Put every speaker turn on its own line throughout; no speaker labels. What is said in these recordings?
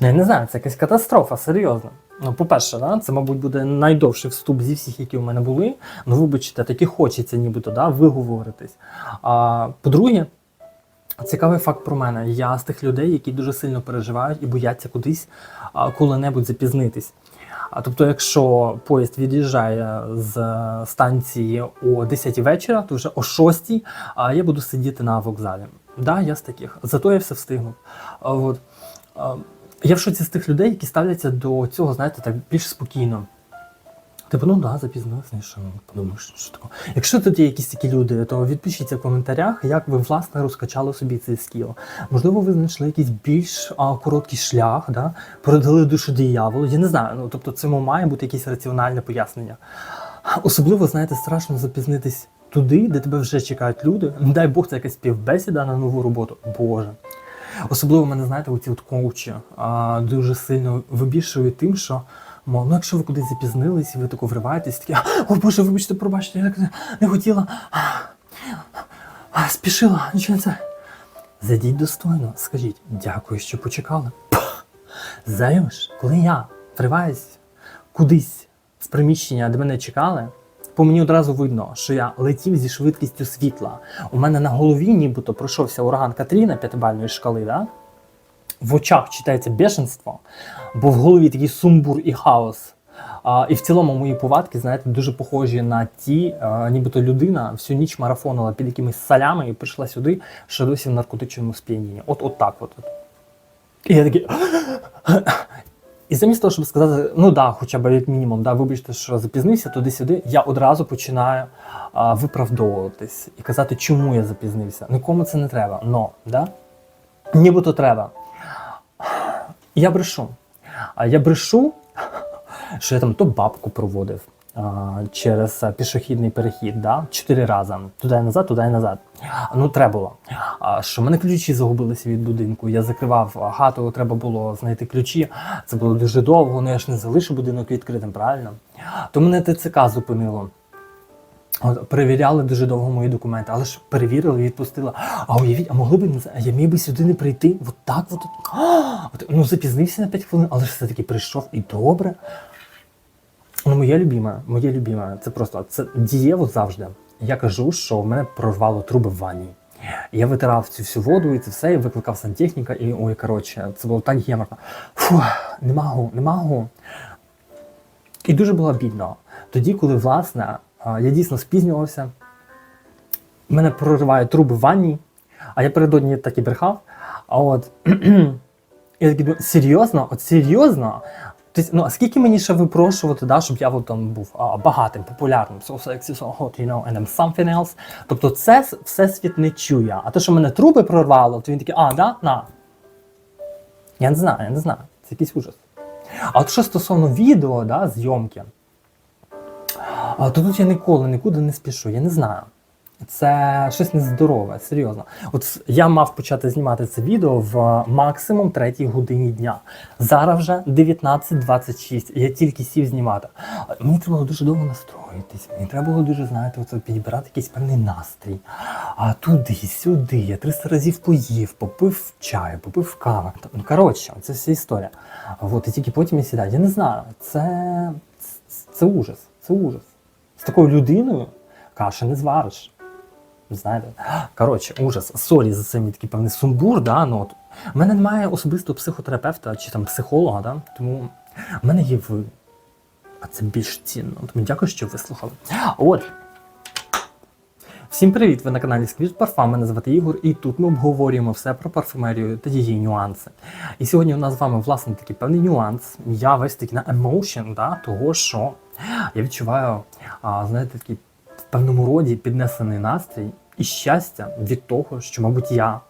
Ну, я не знаю, це якась катастрофа, серйозно. Ну, по-перше, да, це, мабуть, буде найдовший вступ зі всіх, які у мене були. Ну, вибачте, таки хочеться нібито да, виговоритись. А по-друге, цікавий факт про мене. Я з тих людей, які дуже сильно переживають і бояться кудись коли-небудь запізнитись. А тобто, якщо поїзд від'їжджає з е, станції о 10 вечора, то вже о 6 а, я буду сидіти на вокзалі. Да, я з таких. Зато я все встигну. А, от. Я в шоці з тих людей, які ставляться до цього, знаєте, так більш спокійно. Типу, ну да, запізнилися, ну що подумаєш, що таке. Якщо тут є якісь такі люди, то відпишіться в коментарях, як ви власне розкачали собі цей скіл. Можливо, ви знайшли якийсь більш а, короткий шлях, да? продали душу дияволу. Я не знаю. Ну тобто, цьому має бути якесь раціональне пояснення. Особливо, знаєте, страшно запізнитись туди, де тебе вже чекають люди. Не дай Бог, це якась співбесіда на нову роботу. Боже. Особливо мене, знаєте, оці от коучі а, дуже сильно вибішують тим, що мов, ну якщо ви кудись запізнились, і ви тако вриваєтесь, такі, о Боже, вибачте, пробачте, я так не- хотіла. А, а, спішила, нічого не це. Зайдіть достойно, скажіть, дякую, що почекали. Знаєш, коли я вриваюсь кудись з приміщення, де мене чекали, по мені одразу видно, що я летів зі швидкістю світла. У мене на голові нібито пройшовся ураган Катріна п'ятибальної шкали, да? в очах читається бешенство, бо в голові такий сумбур і хаос. А, і в цілому мої повадки, знаєте, дуже похожі на ті, а, нібито людина всю ніч марафонила під якимись солями і прийшла сюди, що досі в наркотичному сп'янінні. От, от так от. І я такий. І замість того, щоб сказати, ну да, хоча б як мінімум, да, вибачте, що запізнився туди-сюди, я одразу починаю а, виправдовуватись і казати, чому я запізнився. Нікому це не треба. Но, да? Нібито треба. Я брешу. А я брешу, що я там то бабку проводив через пішохідний перехід, да? чотири рази. Туди і назад, туди і назад. Ну, треба було. Що в мене ключі загубилися від будинку. Я закривав хату, треба було знайти ключі. Це було дуже довго, ну я ж не залишу будинок відкритим, правильно? То мене ТЦК зупинило. От, перевіряли дуже довго мої документи, але ж перевірили, відпустили. А уявіть, а могли б я міг би сюди не прийти. От так, от, от ну запізнився на 5 хвилин, але ж все-таки прийшов і добре. Ну, моє любиме, моє любиме, це просто це дієво завжди. Я кажу, що в мене прорвало труби в ванні. Я витирав цю всю воду і це все, і викликав сантехніка, і ой, коротше, це було так геморно. Фу, не можу, не можу. І дуже було бідно. Тоді, коли, власне, я дійсно спізнювався, мене проривають труби в ванні, а я передодні так і брехав. А от я такий думаю, серйозно? От серйозно? Тобто, ну, а скільки мені ще випрошувати, да, щоб я от, там був а, багатим, популярним, so sexy, so hot, you know, and I'm something else. Тобто це с- всесвіт не чує. А те, що мене труби прорвало, то він такий, а, да, на. Я не знаю, я не знаю. Це якийсь ужас. А от що стосовно відео, да, зйомки, то тут я ніколи нікуди не спішу, я не знаю. Це щось нездорове, серйозно. От я мав почати знімати це відео в максимум третій годині дня. Зараз вже 19.26, я тільки сів знімати. Мені треба було дуже довго настроїтись, мені треба було дуже, знаєте, оце підібрати якийсь певний настрій. А туди, сюди, я 300 разів поїв, попив чаю, попив кави. Ну, коротше, це вся історія. От, і тільки потім я сідаю. Я не знаю, це, це, це ужас, це ужас. З такою людиною каші не звариш. Знаєте, коротше, ужас. Сорі за цей мій такий певний сумбур. Да? Ну, от. У мене немає особистого психотерапевта чи там психолога, да? тому в мене є ви. А це більш цінно. Тому дякую, що вислухали. От. Всім привіт! Ви на каналі Сквіт Парфам. Мене звати Ігор, і тут ми обговорюємо все про парфумерію та її нюанси. І сьогодні у нас з вами власне такий певний нюанс. Я весь такий на emotion, да, того, що я відчуваю, а, знаєте, такий певному роді піднесений настрій і щастя від того, що, мабуть, я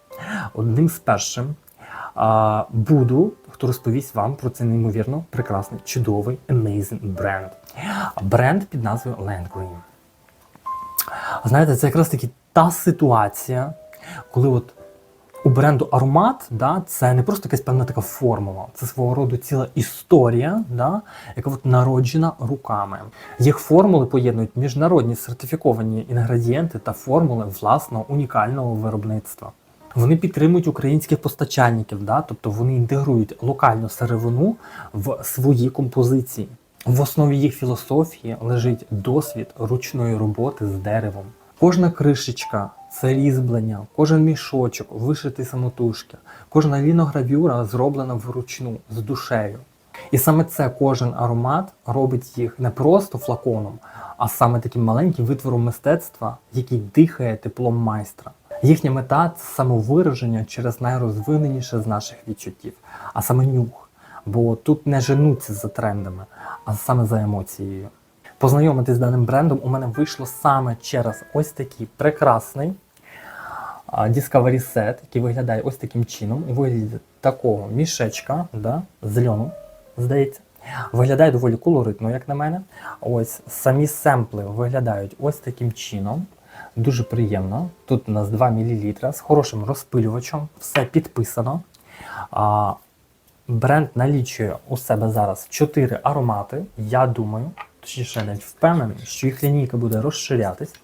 одним з першим а, буду, хто розповість вам про цей неймовірно прекрасний, чудовий, amazing бренд. Бренд під назвою Land. Знаєте, це якраз таки та ситуація, коли от у бренду аромат, да, це не просто якась певна така формула, це свого роду ціла історія, да, яка от народжена руками. Їх формули поєднують міжнародні сертифіковані інгредієнти та формули власного унікального виробництва. Вони підтримують українських постачальників, да? тобто вони інтегрують локальну сировину в свої композиції. В основі їх філософії лежить досвід ручної роботи з деревом. Кожна кришечка це різьблення, кожен мішочок вишитий самотужки, кожна ліногравюра зроблена вручну з душею. І саме це кожен аромат робить їх не просто флаконом, а саме таким маленьким витвором мистецтва, який дихає теплом майстра. Їхня мета це самовираження через найрозвиненіше з наших відчуттів, а саме нюх. Бо тут не женуться за трендами, а саме за емоцією. Познайомитись з даним брендом у мене вийшло саме через ось такий прекрасний Discovery Set, який виглядає ось таким чином, у вигляді такого мішечка да, з льону, здається. Виглядає доволі колоритно, як на мене. Ось самі семпли виглядають ось таким чином. Дуже приємно. Тут у нас 2 мл з хорошим розпилювачем, все підписано. А, бренд налічує у себе зараз 4 аромати. Я думаю, точніше навіть впевнений, що їх лінійка буде розширятись.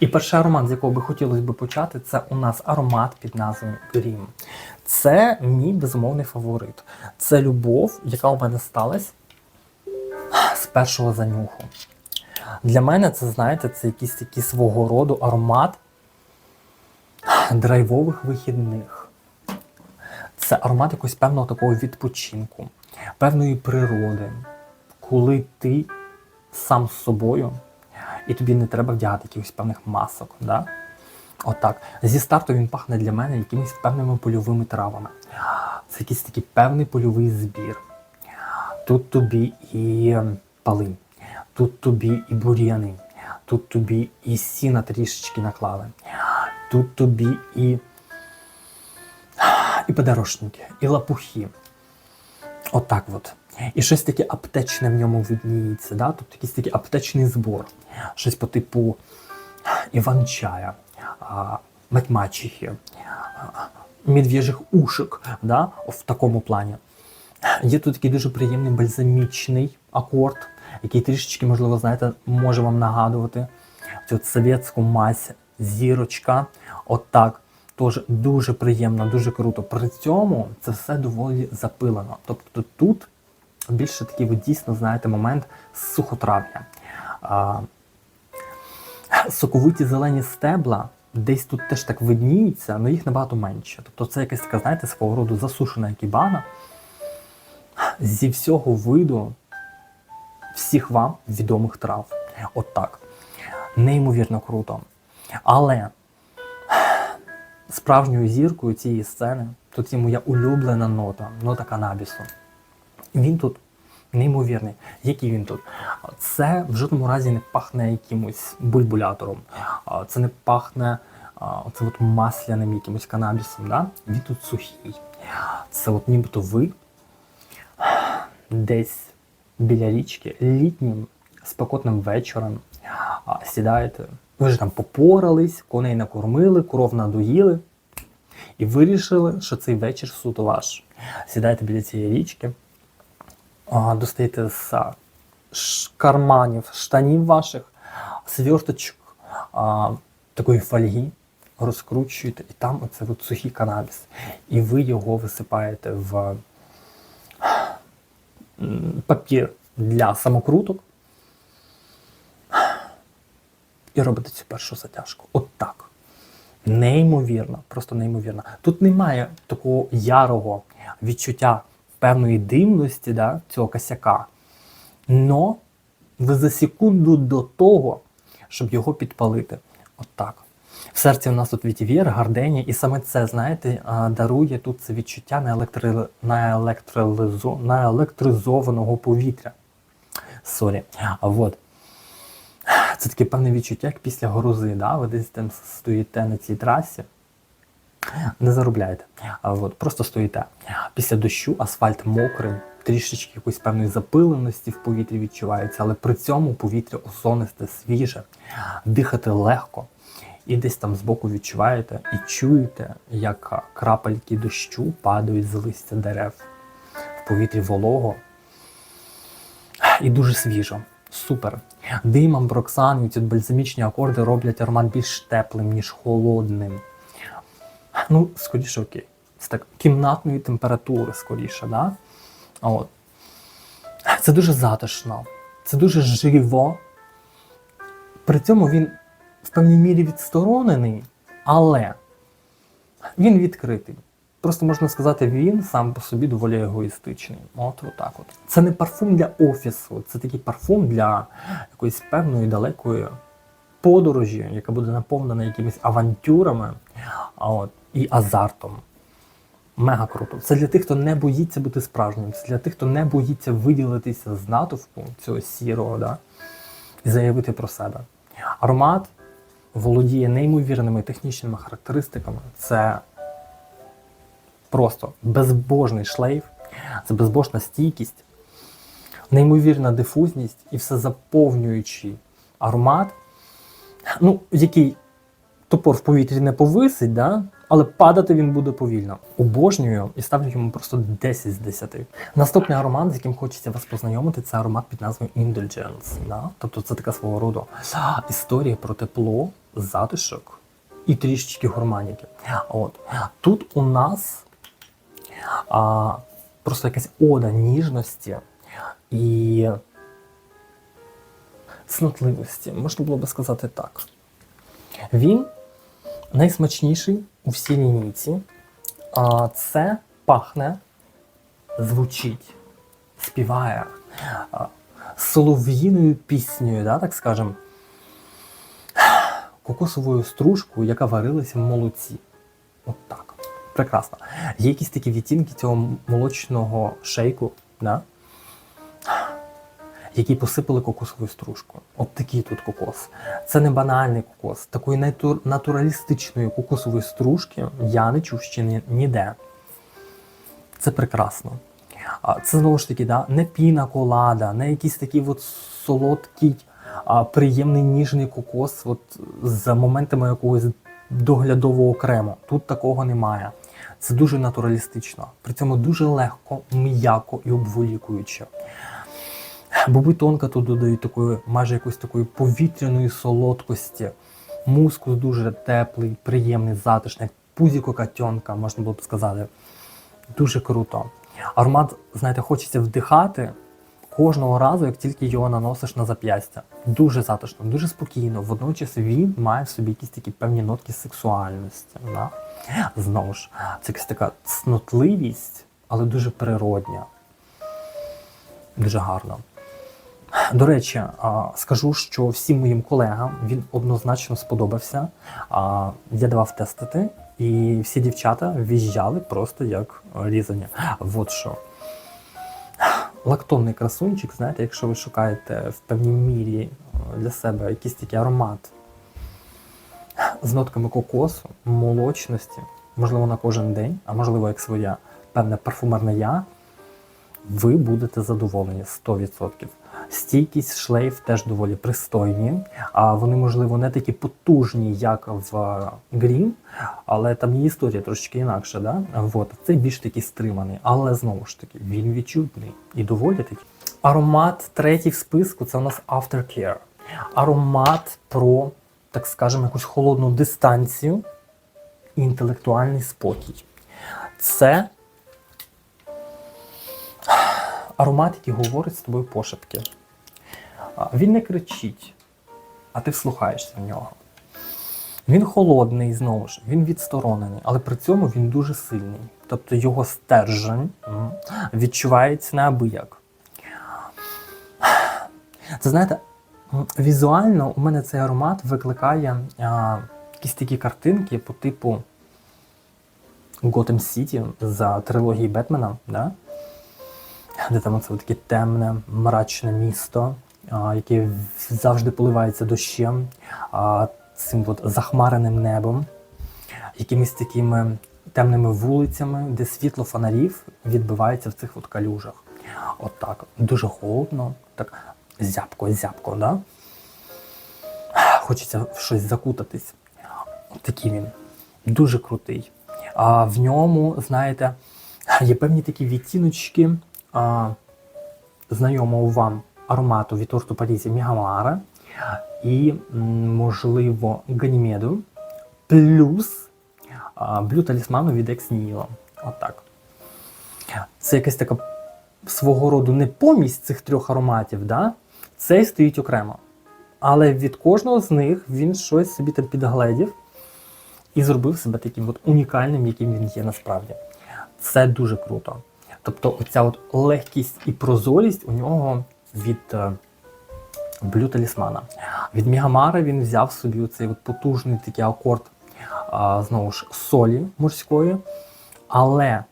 І перший аромат, з якого би хотілося б почати, це у нас аромат під назвою Green. Це мій безумовний фаворит. Це любов, яка у мене сталася з першого занюху. Для мене це, знаєте, це якийсь такий свого роду аромат драйвових вихідних. Це аромат якогось певного такого відпочинку, певної природи, коли ти сам з собою, і тобі не треба вдягати якихось певних масок. Да? Отак. Зі старту він пахне для мене якимись певними польовими травами. Це якийсь такий певний польовий збір. Тут тобі і палин, тут тобі і бур'яни, тут тобі і сіна трішечки наклали, тут тобі і, і подорожники, і лапухи. Отак от. І щось таке аптечне в ньому видніється, да? тобто якийсь такий аптечний збор, щось по типу Іван-чая, матьмачихи, а, ушек, да? в такому плані. Є тут такий дуже приємний бальзамічний акорд, який трішечки, можливо, знаєте, може вам нагадувати цю совєтську мазь зірочка. Отак. Тож дуже приємно, дуже круто. При цьому це все доволі запилено. Тобто тут більше такий от дійсно, знаєте, момент сухотрав'я. А, соковиті зелені стебла десь тут теж так видніються, але їх набагато менше. Тобто це якась така, знаєте, свого роду засушена кібана зі всього виду всіх вам відомих трав. От так. Неймовірно круто. Але справжньою зіркою цієї сцени тут є моя улюблена нота, нота канабісу. Він тут неймовірний. Який він тут? Це в жодному разі не пахне якимось бульбулятором, це не пахне оце от масляним якимось канабісом. Да? Він тут сухий. Це от нібито ви десь біля річки літнім спекотним вечором сідаєте. Ви вже там попорались, коней накормили, коров надоїли. І вирішили, що цей вечір суто ваш. Сідаєте біля цієї річки, достаєте з карманів, штанів ваших, сверточок такої фольги, розкручуєте, і там оце от сухий канабіс. І ви його висипаєте в папір для самокруток. І робите цю першу затяжку. От так. Неймовірно, просто неймовірно. Тут немає такого ярого відчуття певної димності да, цього косяка. Но ви за секунду до того, щоб його підпалити. От так. В серці у нас тут вітівір, гардені, і саме це, знаєте, дарує тут це відчуття наелектри... наелектризованого повітря. Сорі. А от. Це таке певне відчуття, як після грози. Да? Ви десь там стоїте на цій трасі, не заробляєте. От просто стоїте. Після дощу асфальт мокрий, трішечки якоїсь певної запиленості в повітрі відчувається, але при цьому повітря озонисте, свіже, дихати легко. І десь там збоку відчуваєте і чуєте, як крапельки дощу падають з листя дерев. В повітрі волого і дуже свіжо. Супер. Дим, амброксан і ці бальзамічні акорди роблять аромат більш теплим, ніж холодним. Ну, скоріше, окей. Це так кімнатної температури, скоріше, да? От. Це дуже затишно, це дуже живо. При цьому він в певній мірі відсторонений, але він відкритий. Просто можна сказати, він сам по собі доволі егоїстичний. От отак от. Це не парфум для офісу, це такий парфум для якоїсь певної далекої подорожі, яка буде наповнена якимись авантюрами от, і азартом. Мега круто. Це для тих, хто не боїться бути справжнім, це для тих, хто не боїться виділитися з натовпу цього сірого, да? і заявити про себе. Аромат володіє неймовірними технічними характеристиками. Це просто безбожний шлейф, це безбожна стійкість, неймовірна дифузність і все заповнюючий аромат, ну, який топор в повітрі не повисить, да? але падати він буде повільно. Обожнюю і ставлю йому просто 10 з 10. Наступний аромат, з яким хочеться вас познайомити, це аромат під назвою Indulgence. Да? Тобто це така свого роду історія про тепло, затишок і трішечки гурманіки. От. Тут у нас а, просто якась ода ніжності і снотливості, можна було би сказати так. Він найсмачніший у всій лінійці. А, Це пахне, звучить, співає солов'їною піснею, да, так скажем, кокосовою стружкою, яка варилася в молоці. От так. Прекрасно. Є якісь такі відтінки цього молочного шейку, да? Які посипали кокосовою стружкою. От такий тут кокос. Це не банальний кокос. Такої натур- натуралістичної кокосової стружки я не чув ще ні- ніде. Це прекрасно. Це знову ж таки да, не піна колада, не якийсь такий от солодкий, приємний ніжний кокос от, з моментами якогось доглядового крему. Тут такого немає. Це дуже натуралістично. При цьому дуже легко, м'яко і обволікуюче. Боби тонко тут додають такої, майже якоїсь такої повітряної солодкості. Мускус дуже теплий, приємний, затишний, пузіко котенка, можна було б сказати. Дуже круто. Аромат, знаєте, хочеться вдихати кожного разу, як тільки його наносиш на зап'ястя. Дуже затишно, дуже спокійно. Водночас він має в собі якісь такі певні нотки сексуальності. Да? Знову ж, це якась така цнотливість, але дуже природня. Дуже гарно. До речі, скажу, що всім моїм колегам він однозначно сподобався. Я давав тестити, і всі дівчата в'їжджали просто як різані. От що. Лактонний красунчик, знаєте, якщо ви шукаєте в певній мірі е, для себе якийсь такий аромат з нотками кокосу, молочності, можливо, на кожен день, а можливо, як своя певне парфумерне я, ви будете задоволені 100%. Стійкість шлейф теж доволі пристойні, а вони, можливо, не такі потужні, як в Green, але там є історія трошечки інакша. Да? От, цей більш такий стриманий, але знову ж таки, він відчутний і доволі такий. Аромат третій в списку це у нас Aftercare. Аромат про, так скажемо, якусь холодну дистанцію і інтелектуальний спокій. Це аромат, який говорить з тобою пошепки. Він не кричить, а ти вслухаєшся в нього. Він холодний, знову ж, він відсторонений, але при цьому він дуже сильний. Тобто його стержень відчувається неабияк. Це знаєте, візуально у мене цей аромат викликає а, якісь такі картинки по типу Gotham City за трилогії Бетмена. Да? Де там це таке темне, мрачне місто, яке завжди поливається дощем, цим от захмареним небом, якимись такими темними вулицями, де світло фонарів відбивається в цих от калюжах. От так. Дуже холодно, так зябко, зябко, да? Хочеться в щось закутатись. Такий він. Дуже крутий. А в ньому, знаєте, є певні такі відтіночки а, знайомого вам аромату від торту Парізі Мігамара і, можливо, Ганімеду, плюс а, блю талісману від Ex Nihilo. От так. Це якась така свого роду не помість цих трьох ароматів, да? цей стоїть окремо. Але від кожного з них він щось собі там підгледів і зробив себе таким от унікальним, яким він є насправді. Це дуже круто. Тобто, оця от легкість і прозорість у нього від е, блю талісмана. Від Мігамара він взяв собі оцей от потужний такий акорд знову ж солі морської, але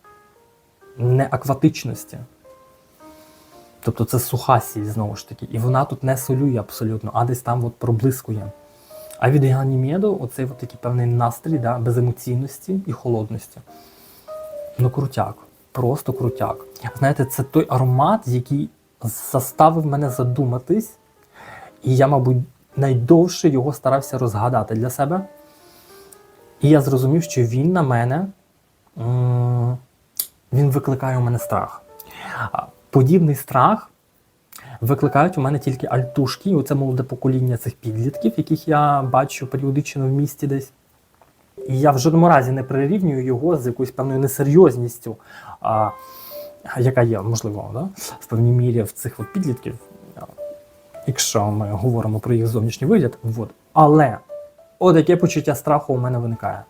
не акватичності. Тобто це суха сіль знову ж таки, і вона тут не солює абсолютно, а десь там от проблискує. А від Ганімеду оцей от такий певний настрій да, беземоційності і холодності. Ну, крутяк, просто крутяк. Знаєте, це той аромат, який заставив мене задуматись, і я, мабуть, найдовше його старався розгадати для себе. І я зрозумів, що він на мене він викликає у мене страх. Подібний страх викликають у мене тільки альтушки, оце молоде покоління цих підлітків, яких я бачу періодично в місті десь. І я в жодному разі не прирівнюю його з якоюсь певною несерйозністю, а, яка є, можливо, да? в певній мірі в цих от підлітків, якщо ми говоримо про їх зовнішній вигляд. От. Але от яке почуття страху у мене виникає.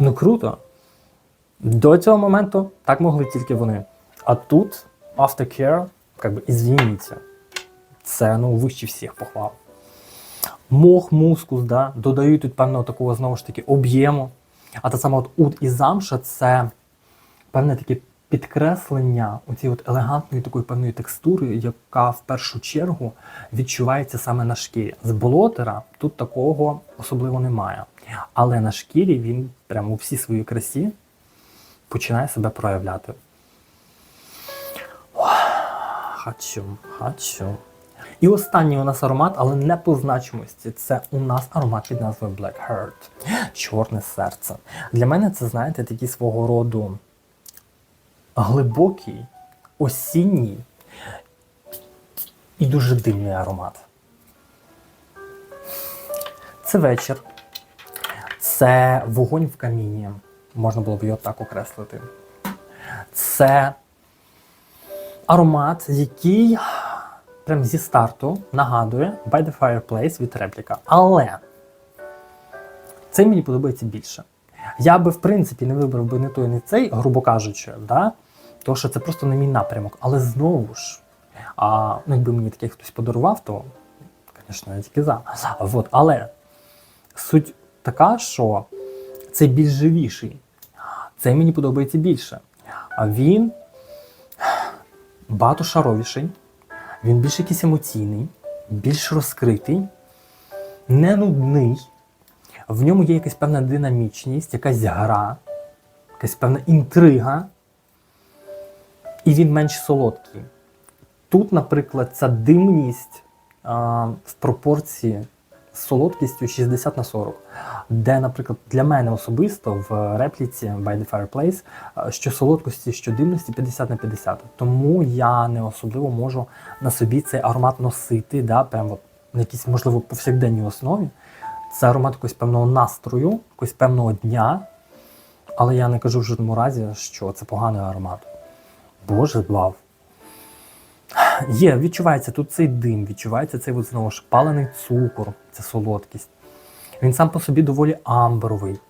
Ну круто. До цього моменту так могли тільки вони. А тут aftercare, как би, извините, це ну, вище всіх похвал. Мох, мускус, да, додають тут певного такого знову ж таки об'єму. А та сама от уд і замша це певне таке підкреслення оцієї от елегантної такої певної текстури, яка в першу чергу відчувається саме на шкірі. З болотера тут такого особливо немає. Але на шкірі він прямо у всій своїй красі починає себе проявляти. Хачу, хачу. І останній у нас аромат, але не по значимості. Це у нас аромат під назвою Black Heart. Чорне серце. Для мене це, знаєте, такий свого роду глибокий, осінній і дуже дивний аромат. Це вечір. Це вогонь в каміні. Можна було б його так окреслити. Це аромат, який прям зі старту нагадує By the Fireplace від репліка. Але цей мені подобається більше. Я би, в принципі, не вибрав би не той, не цей, грубо кажучи, да? тому що це просто не мій напрямок. Але знову ж, а, ну, якби мені такий хтось подарував, то, звісно, я тільки за. От, але суть така, що цей більш живіший. Цей мені подобається більше. А він багатошаровіший, він більш якийсь емоційний, більш розкритий, не нудний. В ньому є якась певна динамічність, якась гра, якась певна інтрига, і він менш солодкий. Тут, наприклад, ця димність а, в пропорції з солодкістю 60 на 40, де, наприклад, для мене особисто в репліці By the Fireplace, що солодкості, що димності 50 на 50. Тому я не особливо можу на собі цей аромат носити, да, прямо от на якійсь, можливо, повсякденній основі. Це аромат якогось певного настрою, якогось певного дня. Але я не кажу в жодному разі, що це поганий аромат. Боже збав. Є, відчувається тут цей дим, відчувається цей от, знову ж палений цукор, це солодкість. Він сам по собі доволі амбровий.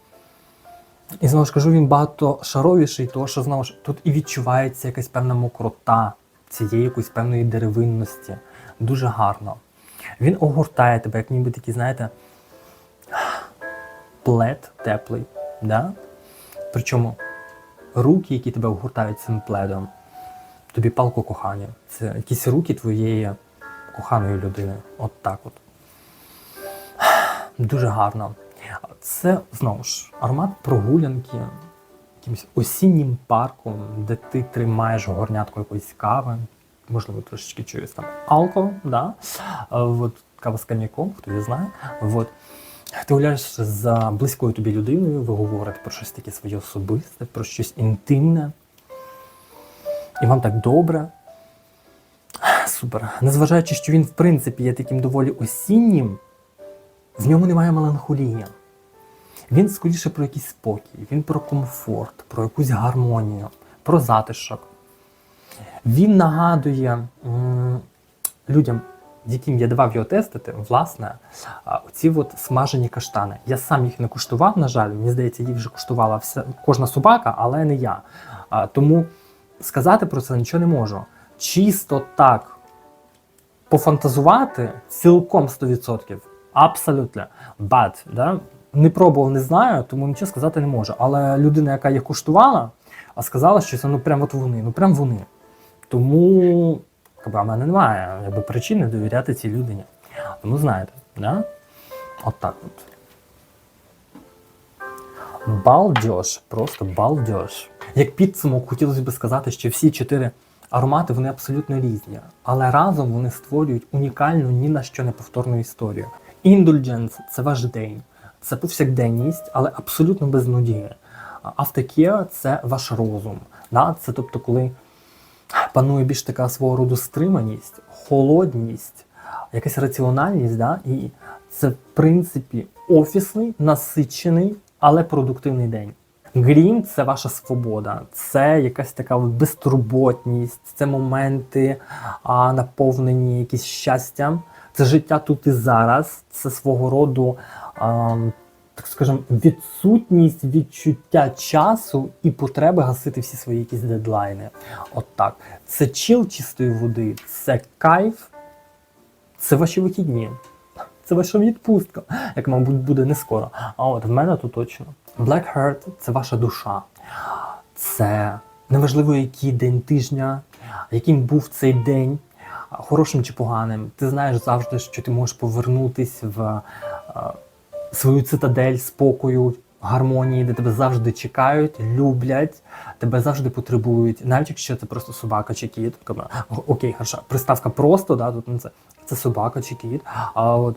І знову ж кажу, він багатошаровіший, тому що знову ж тут і відчувається якась певна мокрота цієї якоїсь певної деревинності. Дуже гарно. Він огортає тебе, як ніби такий, знаєте, плед теплий. Да? Причому руки, які тебе огортають цим пледом, тобі палко кохання. Це якісь руки твоєї коханої людини. От так от. Дуже гарно. Це знову ж аромат прогулянки якимось осіннім парком, де ти тримаєш горнятку якоїсь кави, можливо, трошечки чуєш там алкоголь, да? От, кава з коньяком, хто не знає. От. Ти гуляєш за близькою тобі людиною, ви говорите про щось таке своє особисте, про щось інтимне. І вам так добре. Супер. Незважаючи, що він, в принципі, є таким доволі осіннім, в ньому немає меланхолії. Він скоріше про якийсь спокій, він про комфорт, про якусь гармонію, про затишок. Він нагадує людям, яким я давав його тестити, власне, оці от смажені каштани. Я сам їх не куштував, на жаль, мені здається, їх вже куштувала вся, кожна собака, але не я. А, тому сказати про це нічого не можу. Чисто так пофантазувати цілком 100%. Абсолютно. But, да? Не пробував, не знаю, тому нічого сказати не можу. Але людина, яка їх куштувала, а сказала, що це ну прям от вони, ну прям вони. Тому в мене немає якби, причини довіряти цій людині. Тому знаєте, да? от так от. Балдеж, просто балдеж. Як підсумок, хотілося б сказати, що всі чотири аромати вони абсолютно різні, але разом вони створюють унікальну ні на що не повторну історію. Indulgence – це ваш день, це повсякденність, але абсолютно без нудії. Автокеа – це ваш розум. Да? Це тобто, коли панує більш така свого роду стриманість, холодність, якась раціональність, да? і це в принципі офісний, насичений, але продуктивний день. Грін це ваша свобода, це якась така от безтурботність, це моменти а, наповнені якісь щастям, це життя тут і зараз, це свого роду, а, так скажемо, відсутність відчуття часу і потреби гасити всі свої якісь дедлайни. От так. Це чил чистої води, це кайф, це ваші вихідні. Це ваша відпустка, як, мабуть, буде не скоро. А от в мене то точно. Black Heart – це ваша душа. Це неважливо, який день тижня, яким був цей день, хорошим чи поганим. Ти знаєш завжди, що ти можеш повернутись в е, свою цитадель спокою, гармонії, де тебе завжди чекають, люблять, тебе завжди потребують, навіть якщо це просто собака чи кіт. Окей, хорошо, приставка просто, да, тут це, це собака чи кіт. А от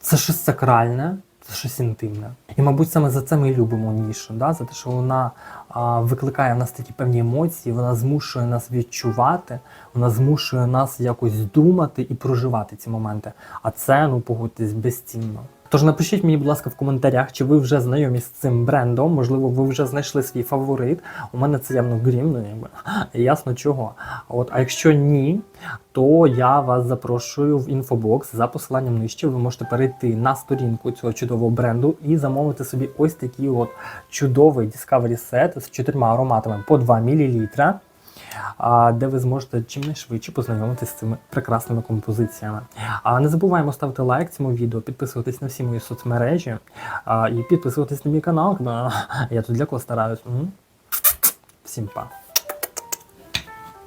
це щось сакральне, це щось інтимне. І, мабуть, саме за це ми любимо нішу, да? за те, що вона а, викликає в нас такі певні емоції, вона змушує нас відчувати, вона змушує нас якось думати і проживати ці моменти. А це, ну погодьтесь, безцінно. Тож напишіть мені, будь ласка, в коментарях, чи ви вже знайомі з цим брендом, можливо, ви вже знайшли свій фаворит. У мене це явно грім, ну ясно чого. От, а якщо ні, то я вас запрошую в інфобокс за посиланням нижче. Ви можете перейти на сторінку цього чудового бренду і замовити собі ось такий от чудовий Discovery Set з чотирма ароматами по 2 мл. Де ви зможете чимнайшвидше познайомитися з цими прекрасними композиціями. А не забуваємо ставити лайк цьому відео, підписуватись на всі мої соцмережі і підписуватись на мій канал. Я тут для кого стараюсь. Всім па.